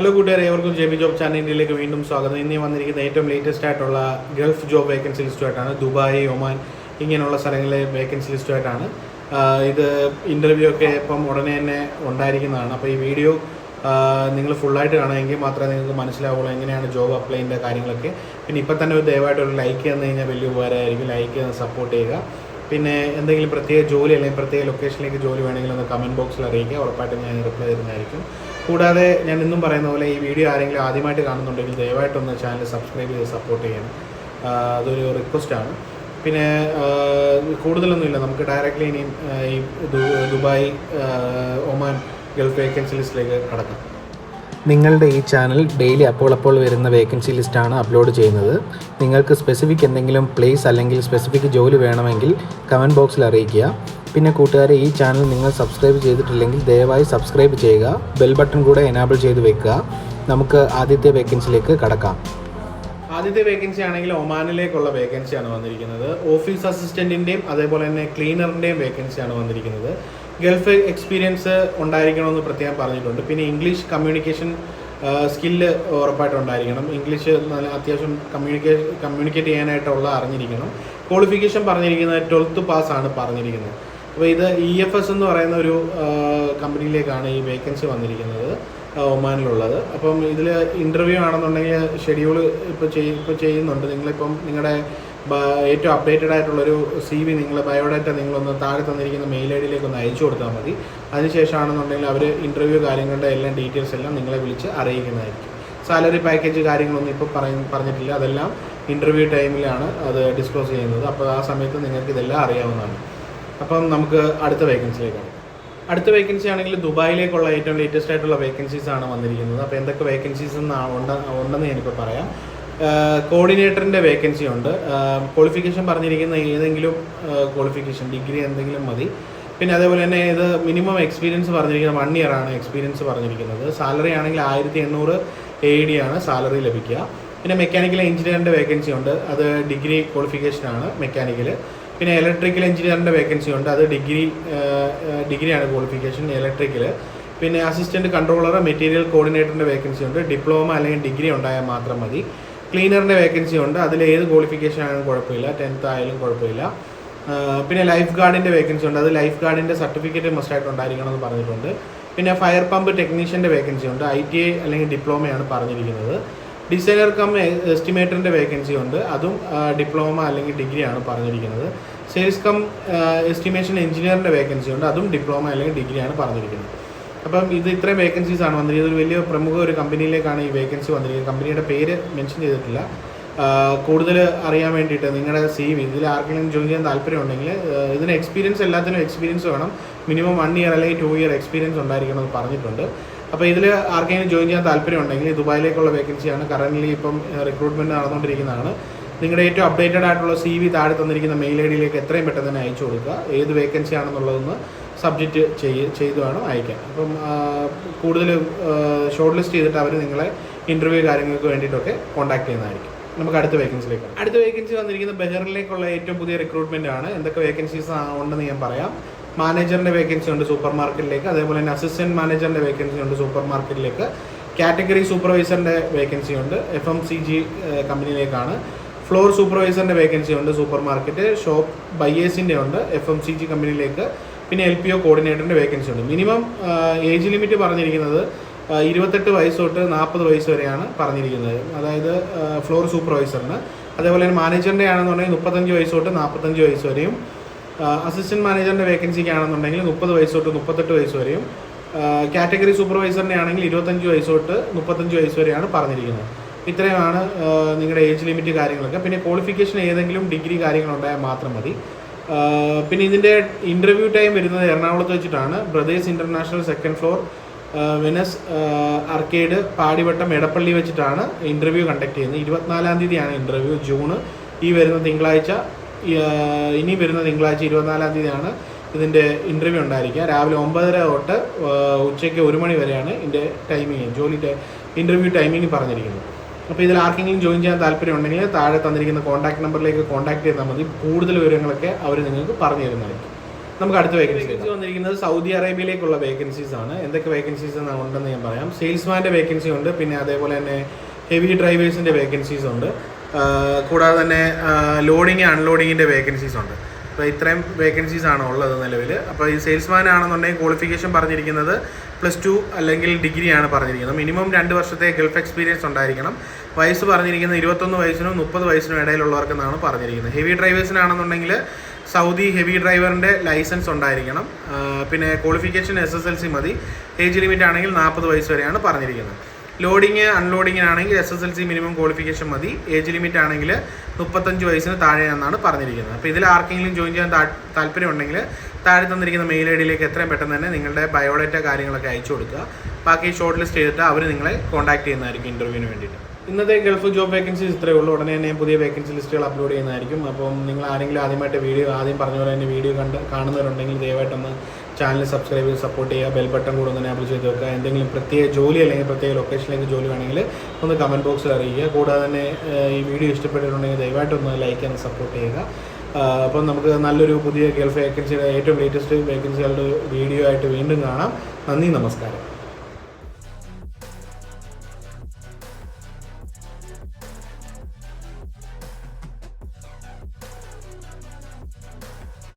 Hello കൂട്ടുകാരെ. ഏവർക്കും J B job ചാനലിലേക്ക് വീണ്ടും സ്വാഗതം. ഇന്ന് വന്നിരിക്കുന്ന ഏറ്റവും ലേറ്റസ്റ്റ് ആയിട്ടുള്ള ഗൾഫ് ജോബ് വേക്കൻസി ലിസ്റ്റുമായിട്ടാണ് ദുബായ് ഒമാൻ ഇങ്ങനെയുള്ള സ്ഥലങ്ങളിലെ വേക്കൻസി ലിസ്റ്റുമായിട്ടാണ് ഇത് ഇന്റർവ്യൂ ഒക്കെ ഇപ്പം ഉടനെ തന്നെ ഉണ്ടായിരിക്കുന്നതാണ്. അപ്പോൾ ഈ വീഡിയോ നിങ്ങൾ ഫുള്ളായിട്ട് കാണുമെങ്കിൽ മാത്രമേ നിങ്ങൾക്ക് മനസ്സിലാവുള്ളൂ എങ്ങനെയാണ് ജോബ് അപ്ലൈന്റെ കാര്യങ്ങളൊക്കെ. പിന്നെ ഇപ്പം തന്നെ ഒരു ദയവായിട്ട് ഒരു ലൈക്ക് തന്നു കഴിഞ്ഞാൽ വലിയ ഉപകാരമായിരിക്കും. ലൈക്ക് ചെയ്ത് സപ്പോർട്ട് ചെയ്യുക. പിന്നെ എന്തെങ്കിലും പ്രത്യേക ജോലി അല്ലെങ്കിൽ പ്രത്യേക ലൊക്കേഷനിലേക്ക് ജോലി വേണമെങ്കിൽ ഒന്ന് കമന്റ് ബോക്സിൽ അറിയിക്കുക. ഉറപ്പായിട്ടും ഞാൻ റിപ്ലൈ തരുന്നതായിരിക്കും. കൂടാതെ ഞാൻ ഇന്നും പറയുന്ന പോലെ ഈ വീഡിയോ ആരെങ്കിലും ആദ്യമായിട്ട് കാണുന്നുണ്ടെങ്കിൽ ദയവായിട്ടൊന്ന് ചാനൽ സബ്സ്ക്രൈബ് ചെയ്ത് സപ്പോർട്ട് ചെയ്യണം. അതൊരു റിക്വസ്റ്റാണ് പിന്നെ കൂടുതലൊന്നുമില്ല. നമുക്ക് ഡയറക്റ്റ്ലി ഇനിയും ഈ ദുബായ് ഒമാൻ ഗൾഫ് വേക്കൻസി ലിസ്റ്റിലേക്ക് കടക്കാം. നിങ്ങളുടെ ഈ ചാനൽ ഡെയിലി അപ്പോൾ അപ്പോൾ വരുന്ന വേക്കൻസി ലിസ്റ്റാണ് അപ്ലോഡ് ചെയ്യുന്നത്. നിങ്ങൾക്ക് സ്പെസിഫിക് എന്തെങ്കിലും പ്ലേസ് അല്ലെങ്കിൽ സ്പെസിഫിക് ജോലി വേണമെങ്കിൽ കമന്റ് ബോക്സിൽ അറിയിക്കുക. പിന്നെ കൂട്ടുകാരെ ഈ ചാനൽ നിങ്ങൾ സബ്സ്ക്രൈബ് ചെയ്തിട്ടില്ലെങ്കിൽ ദയവായി സബ്സ്ക്രൈബ് ചെയ്യുക. ബെൽ ബട്ടൺ കൂടെ എനാബിൾ ചെയ്ത് വെക്കുക. നമുക്ക് ആദ്യത്തെ വേക്കൻസിയിലേക്ക് കടക്കാം. ആദ്യത്തെ വേക്കൻസി ആണെങ്കിൽ ഒമാനിലേക്കുള്ള വേക്കൻസിയാണ് വന്നിരിക്കുന്നത്. ഓഫീസ് അസിസ്റ്റന്റിന്റെയും അതേപോലെ തന്നെ ക്ലീനറിന്റെയും വേക്കൻസിയാണ് വന്നിരിക്കുന്നത്. ഗൾഫ് എക്സ്പീരിയൻസ് ഉണ്ടായിരിക്കണമെന്ന് പ്രത്യേകം പറഞ്ഞിട്ടുണ്ട്. പിന്നെ ഇംഗ്ലീഷ് കമ്മ്യൂണിക്കേഷൻ സ്കില്ല് ഉറപ്പായിട്ട് ഉണ്ടായിരിക്കണം. ഇംഗ്ലീഷ് നല്ല അത്യാവശ്യം കമ്മ്യൂണിക്കേ കമ്മ്യൂണിക്കേറ്റ് ചെയ്യാനായിട്ടുള്ള അറിഞ്ഞിരിക്കണം. ക്വാളിഫിക്കേഷൻ പറഞ്ഞിരിക്കുന്നത് ട്വൽത്ത് പാസ് ആണ് പറഞ്ഞിരിക്കുന്നത്. അപ്പോൾ ഇത് ഇ എഫ് എസ് എന്ന് പറയുന്ന ഒരു കമ്പനിയിലേക്കാണ് ഈ വേക്കൻസി വന്നിരിക്കുന്നത് ഒമാനിലുള്ളത്. അപ്പം ഇതിൽ ഇന്റർവ്യൂ ആണെന്നുണ്ടെങ്കിൽ ഷെഡ്യൂൾ ഇപ്പോൾ ചെയ് ഇപ്പോൾ ചെയ്യുന്നുണ്ട്. നിങ്ങളിപ്പം നിങ്ങളുടെ ഏറ്റവും അപ്ഡേറ്റഡ് ആയിട്ടുള്ളൊരു സി വി നിങ്ങൾ ബയോഡാറ്റ നിങ്ങളൊന്ന് താഴെ തന്നിരിക്കുന്ന മെയിൽ ഐ ഡിയിലേക്ക് ഒന്ന് അയച്ചു കൊടുത്താൽ മതി. അതിനുശേഷമാണെന്നുണ്ടെങ്കിൽ അവർ ഇന്റർവ്യൂ കാര്യങ്ങളുടെ എല്ലാം ഡീറ്റെയിൽസ് എല്ലാം നിങ്ങളെ വിളിച്ച് അറിയിക്കുന്നതായിരിക്കും. സാലറി പാക്കേജ് കാര്യങ്ങളൊന്നും ഇപ്പോൾ പറയ പറഞ്ഞിട്ടില്ല. അതെല്ലാം ഇന്റർവ്യൂ ടൈമിലാണ് അത് ഡിസ്ക്ലോസ് ചെയ്യുന്നത്. അപ്പോൾ ആ സമയത്ത് നിങ്ങൾക്ക് ഇതെല്ലാം അറിയാവുന്നതാണ്. അപ്പം നമുക്ക് അടുത്ത വേക്കൻസിയിലേക്കാണ് അടുത്ത വേക്കൻസി ആണെങ്കിൽ ദുബായിലേക്കുള്ള ഏറ്റവും ലേറ്റസ്റ്റ് ആയിട്ടുള്ള വേക്കൻസീസ് ആണ് വന്നിരിക്കുന്നത്. അപ്പോൾ എന്തൊക്കെ വേക്കൻസീസ് എന്നാണ് ഉണ്ട് ഉണ്ടെന്ന് ഞാനിപ്പോൾ പറയാം. കോർഡിനേറ്ററിന്റെ വേക്കൻസി ഉണ്ട്. ക്വാളിഫിക്കേഷൻ പറഞ്ഞിരിക്കുന്ന ഏതെങ്കിലും ക്വാളിഫിക്കേഷൻ ഡിഗ്രി എന്തെങ്കിലും മതി. പിന്നെ അതേപോലെ തന്നെ ഇത് മിനിമം എക്സ്പീരിയൻസ് പറഞ്ഞിരിക്കുന്നത് വൺ ഇയർ ആണ് എക്സ്പീരിയൻസ് പറഞ്ഞിരിക്കുന്നത്. സാലറി ആണെങ്കിൽ ആയിരത്തി എണ്ണൂറ് എ ഡി ആണ് സാലറി ലഭിക്കുക. പിന്നെ മെക്കാനിക്കൽ എഞ്ചിനീയറിന്റെ വേക്കൻസി ഉണ്ട്. അത് ഡിഗ്രി ക്വാളിഫിക്കേഷൻ ആണ് മെക്കാനിക്കൽ പിന്നെ ഇലക്ട്രിക്കൽ എഞ്ചിനീയറിന്റെ വേക്കൻസി ഉണ്ട്. അത് ഡിഗ്രി ഡിഗ്രിയാണ് ക്വാളിഫിക്കേഷൻ ഇലക്ട്രിക്കൽ പിന്നെ അസിസ്റ്റന്റ് കൺട്രോളർ മെറ്റീരിയൽ കോർഡിനേറ്ററിന്റെ വേക്കൻസി ഉണ്ട്. ഡിപ്ലോമ അല്ലെങ്കിൽ ഡിഗ്രി ഉണ്ടായാൽ മാത്രം മതി. ക്ലീനറിന്റെ വേക്കൻസി ഉണ്ട്. അതിൽ ഏത് ക്വാളിഫിക്കേഷൻ ആയാലും കുഴപ്പമില്ല. ടെൻത്ത് ആയാലും കുഴപ്പമില്ല. പിന്നെ ലൈഫ് ഗാർഡിന്റെ വേക്കൻസി ഉണ്ട്. അത് ലൈഫ് ഗാർഡിന്റെ സർട്ടിഫിക്കറ്റ് മസ്റ്റായിട്ട് ഉണ്ടായിരിക്കണം എന്ന് പറഞ്ഞിട്ടുണ്ട്. പിന്നെ ഫയർ പമ്പ് ടെക്നീഷ്യന്റെ വേക്കൻസി ഉണ്ട്. ഐ ടി ഐ അല്ലെങ്കിൽ ഡിപ്ലോമയാണ് പറഞ്ഞിരിക്കുന്നത്. ഡിസൈനർ കം എസ്റ്റിമേറ്ററിന്റെ വേക്കൻസി ഉണ്ട്. അതും ഡിപ്ലോമ അല്ലെങ്കിൽ ഡിഗ്രിയാണ് പറഞ്ഞിരിക്കുന്നത്. സെയിൽസ് കം എസ്റ്റിമേഷൻ എഞ്ചിനീയറിന്റെ വേക്കൻസി ഉണ്ട്. അതും ഡിപ്ലോമ അല്ലെങ്കിൽ ഡിഗ്രിയാണ് പറഞ്ഞിരിക്കുന്നത്. അപ്പം ഇത് ഇത്രയും വേക്കൻസീസ് ആണ് വന്നിരിക്കുന്നത്. ഒരു വലിയ പ്രമുഖ ഒരു കമ്പനിയിലേക്കാണ് ഈ വേക്കൻസി വന്നിരിക്കുന്നത്. കമ്പനിയുടെ പേര് മെൻഷൻ ചെയ്തിട്ടില്ല. കൂടുതൽ അറിയാൻ വേണ്ടിയിട്ട് നിങ്ങളുടെ സി വി ഇതിൽ ആർക്കെങ്കിലും ജോയിൻ ചെയ്യാൻ താല്പര്യം ഉണ്ടെങ്കിൽ ഇതിന് എക്സ്പീരിയൻസ് എല്ലാത്തിനും എക്സ്പീരിയൻസ് വേണം. മിനിമം വൺ ഇയർ അല്ലെങ്കിൽ ടു ഇയർ എക്സ്പീരിയൻസ് ഉണ്ടായിരിക്കണം എന്ന് പറഞ്ഞിട്ടുണ്ട്. അപ്പോൾ ഇതിൽ ആർക്കെങ്കിലും ജോയിൻ ചെയ്യാൻ താല്പര്യം ഉണ്ടെങ്കിൽ ദുബായിലേക്കുള്ള വേക്കൻസിയാണ് കറന്റ്ലി ഇപ്പം റിക്രൂട്ട്മെന്റ് നടന്നുകൊണ്ടിരിക്കുന്നതാണ്. നിങ്ങളുടെ ഏറ്റവും അപ്ഡേറ്റഡ് ആയിട്ടുള്ള സി വി താഴെ തന്നിരിക്കുന്ന മെയിൽ ഐ ഡിയിലേക്ക് എത്രയും പെട്ടെന്ന് തന്നെ അയച്ചു കൊടുക്കുക. ഏത് വേക്കൻസി ആണെന്നുള്ളതൊന്ന് സബ്ജക്റ്റ് ചെയ്ത് ചെയ്ത് വേണം അയക്കാൻ. അപ്പം കൂടുതൽ ഷോർട്ട് ലിസ്റ്റ് ചെയ്തിട്ട് അവർ നിങ്ങളെ ഇന്റർവ്യൂ കാര്യങ്ങൾക്ക് വേണ്ടിയിട്ടൊക്കെ കോൺടാക്ട് ചെയ്യുന്നതായിരിക്കും. നമുക്ക് അടുത്ത വേക്കൻസിയിലേക്ക് അടുത്ത വേക്കൻസി വന്നിരിക്കുന്ന ബഹറിലേക്കുള്ള ഏറ്റവും പുതിയ റിക്രൂട്ട്മെന്റ് ആണ്. എന്തൊക്കെ വേക്കൻസീസ് ഉണ്ടെന്ന് ഞാൻ പറയാം. മാനേജറിന്റെ വേക്കൻസി ഉണ്ട് സൂപ്പർ മാർക്കറ്റിലേക്ക് അതേപോലെ തന്നെ അസിസ്റ്റന്റ് മാനേജറിന്റെ വേക്കൻസി ഉണ്ട് സൂപ്പർ മാർക്കറ്റിലേക്ക് കാറ്റഗറി സൂപ്പർവൈസറിന്റെ വേക്കൻസി ഉണ്ട്. എഫ് എം സി ജി കമ്പനിയിലേക്കാണ് ഫ്ലോർ സൂപ്പർവൈസറിന്റെ വേക്കൻസി ഉണ്ട് സൂപ്പർ മാർക്കറ്റ് ഷോപ്പ് ബയ്യേഴ്സിന്റെ ഉണ്ട് എഫ് എം സി ജി കമ്പനിയിലേക്ക് പിന്നെ എൽ പി ഒ കോർഡിനേറ്ററിന്റെ വേക്കൻസി ഉണ്ട്. മിനിമം ഏജ് ലിമിറ്റ് പറഞ്ഞിരിക്കുന്നത് ഇരുപത്തെട്ട് വയസ്സ് തൊട്ട് നാൽപ്പത് വയസ്സ് വരെയാണ് പറഞ്ഞിരിക്കുന്നത്. അതായത് ഫ്ലോർ സൂപ്പർവൈസറിന്. അതേപോലെ തന്നെ മാനേജറിന്റെ ആണെന്നുണ്ടെങ്കിൽ മുപ്പത്തഞ്ച് വയസ്സ് തൊട്ട് നാൽപ്പത്തഞ്ച് വയസ്സ് വരെയും അസിസ്റ്റന്റ് മാനേജറിന്റെ വേക്കൻസിക്ക് ആണെന്നുണ്ടെങ്കിൽ മുപ്പത് വയസ്സ് തൊട്ട് മുപ്പത്തെട്ട് വയസ്സ് വരെയും കാറ്റഗറി സൂപ്പർവൈസറിന്റെ ആണെങ്കിൽ ഇരുപത്തഞ്ച് വയസ്സ് തൊട്ട് മുപ്പത്തഞ്ച് വയസ്സ് വരെയാണ് പറഞ്ഞിരിക്കുന്നത്. ഇത്രയുമാണ് നിങ്ങളുടെ ഏജ് ലിമിറ്റ് കാര്യങ്ങളൊക്കെ. പിന്നെ ക്വാളിഫിക്കേഷൻ ഏതെങ്കിലും ഡിഗ്രി കാര്യങ്ങളുണ്ടായാൽ മാത്രം മതി. പിന്നെ ഇതിന്റെ ഇന്റർവ്യൂ ടൈം വരുന്നത് എറണാകുളത്ത് വെച്ചിട്ടാണ്. Brothers International second floor Venus Arcade Padivattom Edappally വെച്ചിട്ടാണ് ഇന്റർവ്യൂ കണ്ടക്ട് ചെയ്യുന്നത്. ഇരുപത്തിനാലാം തീയതിയാണ് ഇന്റർവ്യൂ ജൂൺ ഈ വരുന്ന തിങ്കളാഴ്ച ഇനി വരുന്ന തിങ്കളാഴ്ച ഇരുപത്തിനാലാം തീയതിയാണ് ഇതിന്റെ ഇന്റർവ്യൂ ഉണ്ടായിരിക്കുക. രാവിലെ ഒമ്പതര തൊട്ട് ഉച്ചയ്ക്ക് ഒരു മണി വരെയാണ് ഇതിന്റെ ടൈമിങ് ജോലി ഇന്റർവ്യൂ ടൈമിംഗ് പറഞ്ഞിരിക്കുന്നത്. അപ്പോൾ ഇതിൽ ആർക്കെങ്കിലും ജോയിൻ ചെയ്യാൻ താല്പര്യം ഉണ്ടെങ്കിൽ താഴെ തന്നിരിക്കുന്ന കോൺടാക്ട് നമ്പറിലേക്ക് കോൺടാക്ട് ചെയ്താൽ മതി. കൂടുതൽ വിവരങ്ങളൊക്കെ അവർ നിങ്ങൾക്ക് പറഞ്ഞു തരുന്നതായിരിക്കും. നമുക്ക് അടുത്ത വേക്കൻസി വന്നിരിക്കുന്നത് സൗദി അറേബ്യയിലേക്കുള്ള വേക്കൻസീസ് ആണ്. എന്തൊക്കെ വേക്കൻസീസ് ഉണ്ടെന്ന് ഞാൻ പറയാം. സെയിൽസ്മാന്റെ വേക്കൻസി ഉണ്ട്. പിന്നെ അതേപോലെ തന്നെ ഹെവി ഡ്രൈവേഴ്സിന്റെ വേക്കൻസീസ് ഉണ്ട്. കൂടാതെ തന്നെ ലോഡിങ് അൺലോഡിങ്ങിന്റെ വേക്കൻസീസ് ഉണ്ട്. അപ്പോൾ ഇത്രയും വേക്കൻസീസ് ആണ് ഉള്ളത് നിലവിൽ അപ്പോൾ ഈ സെയിൽസ്മാൻ ആണെന്നുണ്ടെങ്കിൽ ക്വാളിഫിക്കേഷൻ പറഞ്ഞിരിക്കുന്നത് പ്ലസ് ടു അല്ലെങ്കിൽ ഡിഗ്രിയാണ് പറഞ്ഞിരിക്കുന്നത്. മിനിമം രണ്ട് വർഷത്തെ ഗൾഫ് എക്സ്പീരിയൻസ് ഉണ്ടായിരിക്കണം. വയസ്സ് പറഞ്ഞിരിക്കുന്നത് ഇരുപത്തൊന്ന് വയസ്സിനും മുപ്പത് വയസ്സിനും ഇടയിലുള്ളവർക്കെന്നാണ് പറഞ്ഞിരിക്കുന്നത്. ഹെവി ഡ്രൈവേഴ്സിനാണെന്നുണ്ടെങ്കിൽ സൗദി ഹെവി ഡ്രൈവറിന്റെ ലൈസൻസ് ഉണ്ടായിരിക്കണം. പിന്നെ qualification S S L C മതി. ഏജ് ലിമിറ്റ് ആണെങ്കിൽ നാൽപ്പത് വയസ്സ് വരെയാണ് പറഞ്ഞിരിക്കുന്നത്. ലോഡിങ് അൺലോഡിങ്ങിനാണെങ്കിൽ S S L C minimum qualification മതി. ഏജ് ലിമിറ്റ് ആണെങ്കിൽ മുപ്പത്തഞ്ച് വയസ്സിന് താഴെയാണെന്നാണ് പറഞ്ഞിരിക്കുന്നത്. അപ്പോൾ ഇതിൽ ആർക്കെങ്കിലും ജോയിൻ ചെയ്യാൻ താല്പര്യം താല്പര്യമുണ്ടെങ്കിൽ താഴെ തന്നിരിക്കുന്ന മെയിൽ ഐ ഡിയിലേക്ക് എത്രയും പെട്ടെന്ന് തന്നെ നിങ്ങളുടെ ബയോഡേറ്റ കാര്യങ്ങളൊക്കെ അയച്ചു കൊടുക്കുക. ബാക്കി ഷോർട്ട് ലിസ്റ്റ് ചെയ്തിട്ട് അവർ നിങ്ങളെ കോൺടാക്ട് ചെയ്യുന്നതായിരിക്കും ഇന്റർവ്യൂവിന് വേണ്ടിയിട്ട്. ഇന്നത്തെ ഗൾഫ് ജോബ് വേക്കൻസീസ് ഇത്രയേ ഉള്ളൂ. ഉടനെ തന്നെ പുതിയ വേക്കൻസി ലിസ്റ്റുകൾ അപ്ലോഡ് ചെയ്യുന്നതായിരിക്കും. അപ്പം നിങ്ങൾ ആരെങ്കിലും ആദ്യമായിട്ട് വീഡിയോ ആദ്യം പറഞ്ഞ പോലെ തന്നെ വീഡിയോ കണ്ട് കാണുന്നവരുണ്ടെങ്കിൽ ദയവായിട്ടൊന്ന് ചാനൽ സബ്സ്ക്രൈബ് ചെയ്ത് സപ്പോർട്ട് ചെയ്യുക ബെൽ ബട്ടൺ കൂടെ ഒന്ന് എനേബിൾ ചെയ്ത് വെക്കുക. എന്തെങ്കിലും പ്രത്യേക ജോലി അല്ലെങ്കിൽ പ്രത്യേക ലൊക്കേഷനിലേക്ക് ജോലി വേണമെങ്കിൽ ഒന്ന് കമന്റ് ബോക്സിൽ അറിയിക്കുക. കൂടാതെ തന്നെ ഈ വീഡിയോ ഇഷ്ടപ്പെട്ടിട്ടുണ്ടെങ്കിൽ ദയവായിട്ട് ഒന്ന് ലൈക്ക് ചെയ്യാൻ സപ്പോർട്ട് ചെയ്യുക. അപ്പം നമുക്ക് നല്ലൊരു പുതിയ ഗൾഫ് വേക്കൻസിയുടെ ഏറ്റവും ലേറ്റസ്റ്റ് വേക്കൻസികളുടെ വീഡിയോ ആയിട്ട് വീണ്ടും കാണാം. നന്ദി നമസ്കാരം.